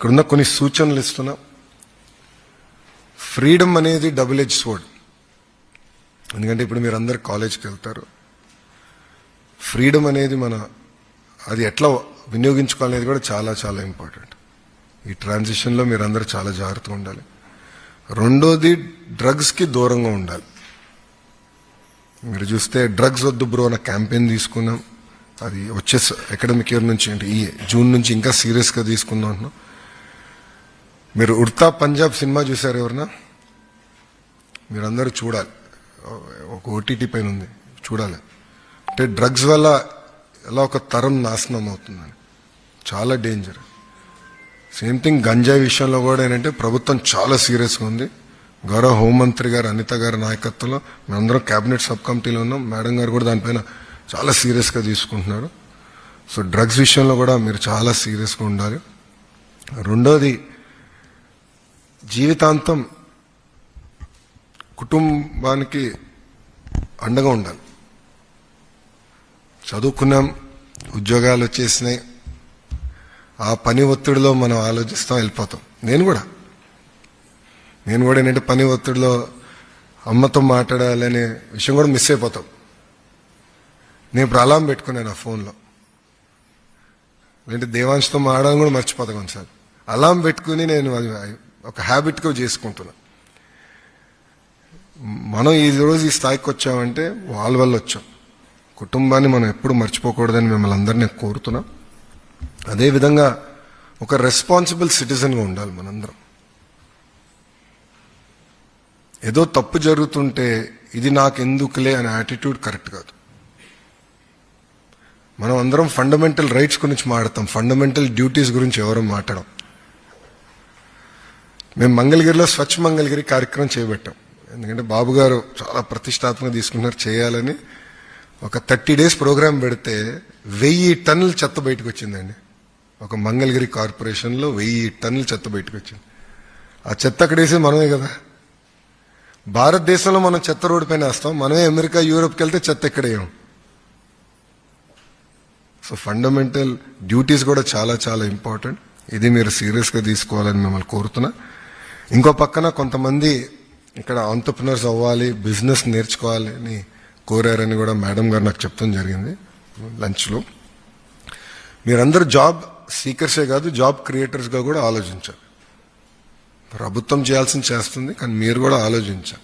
ఇక్కడున్న కొన్ని సూచనలు ఇస్తున్నా. ఫ్రీడమ్ అనేది డబుల్ హెచ్ స్వర్డ్ ఎందుకంటే ఇప్పుడు మీరు అందరు కాలేజ్కి వెళ్తారు. ఫ్రీడమ్ అనేది మన అది ఎట్లా వినియోగించుకోవాలనేది కూడా చాలా చాలా ఇంపార్టెంట్ ఈ ట్రాన్సిషన్లో మీరు అందరూ చాలా జాగ్రత్తగా ఉండాలి. రెండోది డ్రగ్స్కి దూరంగా ఉండాలి. మీరు చూస్తే డ్రగ్స్ వద్దు బ్రో అన్న క్యాంపెయిన్ తీసుకున్నాం. అది వచ్చే అకాడమిక్ ఇయర్ నుంచి అంటే ఈ జూన్ నుంచి ఇంకా సీరియస్గా తీసుకుందాం అంటున్నాం. మీరు ఉర్తా పంజాబ్ సినిమా చూసారు ఎవరన్నా? మీరందరూ చూడాలి. ఒక ఓటీటీ పైన ఉంది. చూడాలి. అంటే డ్రగ్స్ వల్ల ఎలా ఒక తరం నాశనం అవుతుందని. చాలా డేంజర్. సేమ్ థింగ్ గంజాయి విషయంలో కూడా ఏంటంటే ప్రభుత్వం చాలా సీరియస్గా ఉంది. గౌరవ హోంమంత్రి గారు అనిత గారి నాయకత్వంలో మేమందరం క్యాబినెట్ సబ్ కమిటీలో ఉన్నాం. మేడం గారు కూడా దానిపైన చాలా సీరియస్గా తీసుకుంటున్నారు. సో డ్రగ్స్ విషయంలో కూడా మీరు చాలా సీరియస్గా ఉండాలి. రెండోది జీవితాంతం కుటుంబానికి అండగా ఉండాలి. చదువుకున్నాం ఉద్యోగాలు వచ్చేసినాయి. ఆ పని ఒత్తిడిలో మనం ఆలోచిస్తాం వెళ్ళిపోతాం. నేను కూడా. నేను కూడా ఏంటంటే పని ఒత్తిడిలో అమ్మతో మాట్లాడాలనే విషయం కూడా మిస్ అయిపోతాం. నేను ఇప్పుడు అలారం పెట్టుకున్నాను ఆ ఫోన్లో. ఏంటి దేవాంశతో మాట్లాడడం కూడా మర్చిపోతాం కొన్నిసార్లు. అలారం పెట్టుకుని నేను అది ఒక హ్యాబిట్గా చేసుకుంటున్నా. మనం ఈ రోజు ఈ స్థాయికి వచ్చామంటే వాళ్ళ వల్ల వచ్చాం. కుటుంబాన్ని మనం ఎప్పుడు మర్చిపోకూడదని మిమ్మల్ని అందరినీ కోరుతున్నాం. అదేవిధంగా ఒక రెస్పాన్సిబుల్ సిటిజన్గా ఉండాలి మనందరం. ఏదో తప్పు జరుగుతుంటే ఇది నాకెందుకులే అనే యాటిట్యూడ్ కరెక్ట్ కాదు. మనం అందరం ఫండమెంటల్ రైట్స్ గురించి మాట్లాడతాం. ఫండమెంటల్ డ్యూటీస్ గురించి ఎవరో మాట్లాడం మేము మంగళగిరిలో స్వచ్ఛ మంగళగిరి కార్యక్రమం చేపట్టాం. ఎందుకంటే బాబు గారు చాలా ప్రతిష్టాత్మక తీసుకున్నారు చేయాలని. ఒక థర్టీ డేస్ ప్రోగ్రాం పెడితే వెయ్యి టన్నుల చెత్త బయటకు వచ్చిందండి. ఒక మంగళగిరి కార్పొరేషన్లో వెయ్యి టన్నుల చెత్త బయటకు వచ్చింది. ఆ చెత్త అక్కడ వేసేది మనమే కదా. భారతదేశంలో మనం చెత్త రోడ్డు పైన వేస్తాం. మనమే అమెరికా యూరోప్కి వెళ్తే చెత్త ఎక్కడేయం సో ఫండమెంటల్ డ్యూటీస్ కూడా చాలా చాలా ఇంపార్టెంట్. ఇది మీరు సీరియస్గా తీసుకోవాలని మిమ్మల్ని కోరుతున్నా. ఇంకో పక్కన కొంతమంది ఇక్కడ ఆంటర్ప్రినర్స్ అవ్వాలి బిజినెస్ నేర్చుకోవాలి అని కోరారని కూడా మేడం గారు నాకు చెప్తాం జరిగింది లంచ్లో. మీరందరూ జాబ్ సీకర్సే కాదు జాబ్ క్రియేటర్స్గా కూడా ఆలోచించాలి. ప్రభుత్వం చేయాల్సింది చేస్తుంది కానీ మీరు కూడా ఆలోచించాలి.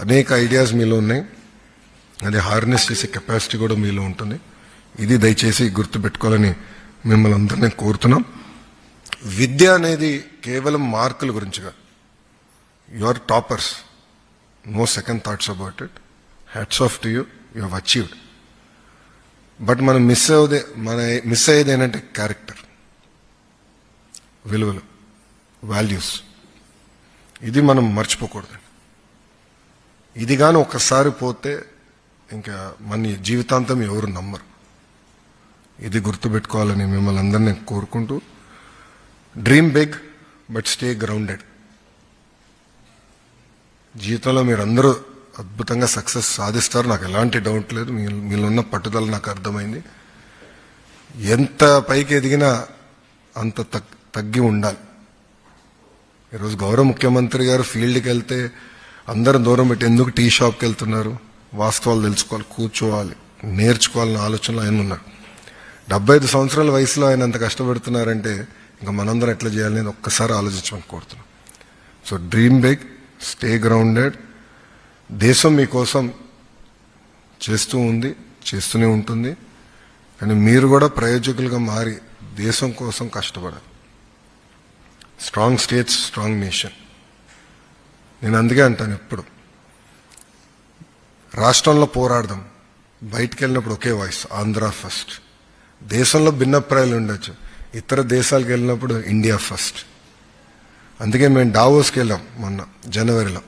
అనేక ఐడియాస్ మీలో ఉన్నాయి. అది హార్నెస్ చేసే కెపాసిటీ కూడా మీలో ఉంటుంది. ఇది దయచేసి గుర్తుపెట్టుకోవాలని మిమ్మల్ని అందరినీ కోరుతున్నాం. విద్య అనేది కేవలం మార్కుల గురించిగా. You are toppers no second thoughts about it hats off to you you have achieved but మనం మిస్ అవ్వదే మన మిస్ అయ్యేది ఏంటంటే క్యారెక్టర్ విలువలు. వాల్యూస్ ఇది మనం మర్చిపోకూడదు. ఇది కానీ ఒక్కసారి పోతే ఇంకా మన జీవితాంతం ఎవరు నమ్మరు. ఇది గుర్తుపెట్టుకోవాలని మిమ్మల్ని అందరినీ కోరుకుంటూ dream big but stay grounded జీవితంలో మీరు అందరూ అద్భుతంగా సక్సెస్ సాధిస్తారు. నాకు ఎలాంటి డౌట్ లేదు. మీ మీలో ఉన్న పట్టుదల నాకు అర్థమైంది. ఎంత పైకి ఎదిగినా అంత తగ్గి ఉండాలి. ఈరోజు గౌరవ ముఖ్యమంత్రి గారు ఫీల్డ్కి వెళ్తే అందరం దూరం పెట్టి ఎందుకు టీ షాప్కి వెళ్తున్నారు? వాస్తవాలు తెలుసుకోవాలి కూర్చోవాలి నేర్చుకోవాలన్న ఆలోచనలో ఆయన ఉన్నారు. డెబ్బై ఐదు సంవత్సరాల వయసులో ఆయన అంత కష్టపడుతున్నారంటే ఇంకా మనందరం ఎట్లా చేయాలని ఒక్కసారి ఆలోచించమని కోరుతున్నాం. So dream big stay grounded. దేశం మీకోసం చేస్తూ ఉంది చేస్తూనే ఉంటుంది. కానీ మీరు కూడా ప్రయోజకులుగా మారి దేశం కోసం కష్టపడాలి. స్ట్రాంగ్ స్టేట్స్ స్ట్రాంగ్ నేషన్ నేను అందుకే అంటాను ఎప్పుడు. రాష్ట్రంలో పోరాడదాం. బయటికి వెళ్ళినప్పుడు ఒకే వాయిస్ ఆంధ్ర ఫస్ట్. దేశంలో భిన్నప్రాయాలు ఉండొచ్చు. ఇతర దేశాలకు వెళ్ళినప్పుడు ఇండియా ఫస్ట్. అందుకే మేము డావోస్కి వెళ్ళాం మొన్న జనవరిలో.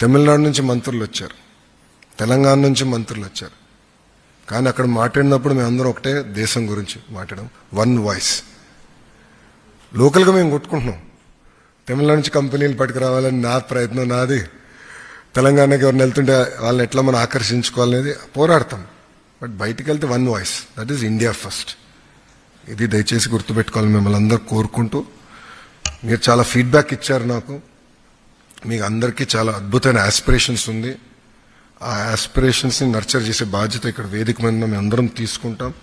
తమిళనాడు నుంచి మంత్రులు వచ్చారు. తెలంగాణ నుంచి మంత్రులు వచ్చారు. కానీ అక్కడ మాట్లాడినప్పుడు మేము అందరం ఒకటే దేశం గురించి మాట్లాడడం వన్ వాయిస్. లోకల్గా మేము కొట్టుకుంటున్నాం. తమిళనాడు నుంచి కంపెనీలు పట్టుకురావాలని నా ప్రయత్నం నాది. తెలంగాణకి ఎవరిని వెళ్తుంటే వాళ్ళని ఎట్లా మనం ఆకర్షించుకోవాలనేది పోరాడతాం. బట్ బయటికి వెళ్తే one voice. That is India first. ఇది దయచేసి గుర్తుపెట్టుకోవాలి మిమ్మల్ని అందరూ కోరుకుంటూ. మీరు చాలా ఫీడ్బ్యాక్ ఇచ్చారు నాకు. మీకు అందరికీ చాలా అద్భుతమైన ఆస్పిరేషన్స్ ఉంది. ఆ ఆస్పిరేషన్స్ని నర్చర్ చేసే బాధ్యత ఇక్కడ వేదిక మీద మేము అందరం తీసుకుంటాం.